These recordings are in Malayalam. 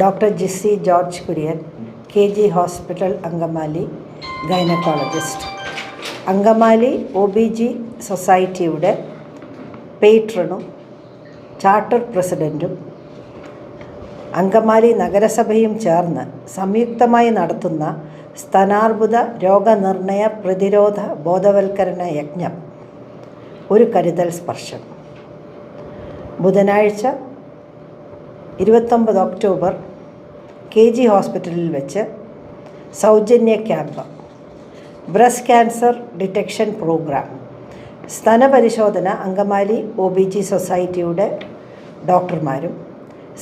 Doctor Jisy George Kurian K G hospital Angamaly gynaecologist. Angamaly O B G സൊസൈറ്റിയുടെ പേട്രണും ചാർട്ടർ പ്രസിഡന്റും അങ്കമാലി നഗരസഭയും ചേർന്ന് സംയുക്തമായി നടത്തുന്ന സ്തനാർബുദ രോഗനിർണയ പ്രതിരോധ ബോധവൽക്കരണ യജ്ഞം. ഒരു കരുതൽ സ്പർശം. ബുധനാഴ്ച ഇരുപത്തൊമ്പത് ഒക്ടോബർ കെ ജി ഹോസ്പിറ്റലിൽ വെച്ച് സൗജന്യ camp breast cancer detection programme സ്തനപരിശോധന Angamaly O B G സൊസൈറ്റിയുടെ ഡോക്ടർമാരും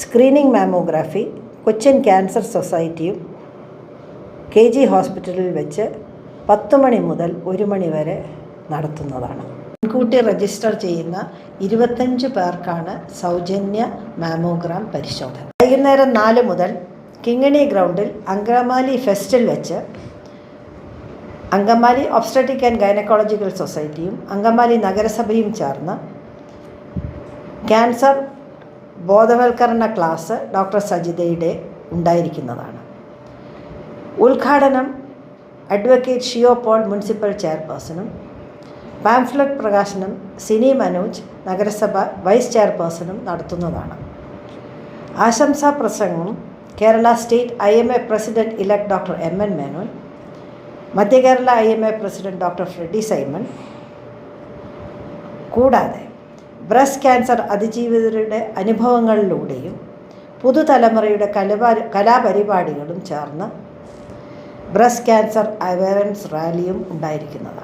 സ്ക്രീനിംഗ് മാമോഗ്രാഫി കൊച്ചിൻ ക്യാൻസർ സൊസൈറ്റിയും കെ ജി ഹോസ്പിറ്റലിൽ വെച്ച് പത്ത് മണി മുതൽ ഒരു മണി വരെ നടത്തുന്നതാണ്. മുൻകൂട്ടി രജിസ്റ്റർ ചെയ്യുന്ന ഇരുപത്തഞ്ച് പേർക്കാണ് സൗജന്യ മാമോഗ്രാം പരിശോധന. വൈകുന്നേരം നാല് മുതൽ കിങ്ങണി ഗ്രൗണ്ടിൽ അങ്കമാലി ഫെസ്റ്റിൽ വെച്ച് അങ്കമാലി ഒബ്സ്റ്ററ്റിക് ആൻഡ് ഗൈനക്കോളജിക്കൽ സൊസൈറ്റിയും അങ്കമാലി നഗരസഭയും ചേർന്ന് ക്യാൻസർ ബോധവൽക്കരണ ക്ലാസ് ഡോക്ടർ സജിതയുടെ ഉണ്ടായിരിക്കുന്നതാണ്. ഉദ്ഘാടനം അഡ്വക്കേറ്റ് ഷിയോ പോൾ മുനിസിപ്പൽ ചെയർപേഴ്സണും പാംഫ്ലറ്റ് പ്രകാശനം സിനി മനോജ് നഗരസഭ വൈസ് ചെയർപേഴ്സണും നടത്തുന്നതാണ്. ആശംസാ പ്രസംഗം Kerala state I M A president elect doctor M N Menon മധ്യ Kerala I M A president doctor Freddy Simon. കൂടാതെ ബ്രസ്റ്റ് ക്യാൻസർ അതിജീവിതരുടെ അനുഭവങ്ങളിലൂടെയും പുതുതലമുറയുടെ കലപാ കലാപരിപാടികളും ചേർന്ന് ബ്രസ്റ്റ് ക്യാൻസർ അവയറൻസ് റാലിയും ഉണ്ടായിരിക്കുന്നതാണ്.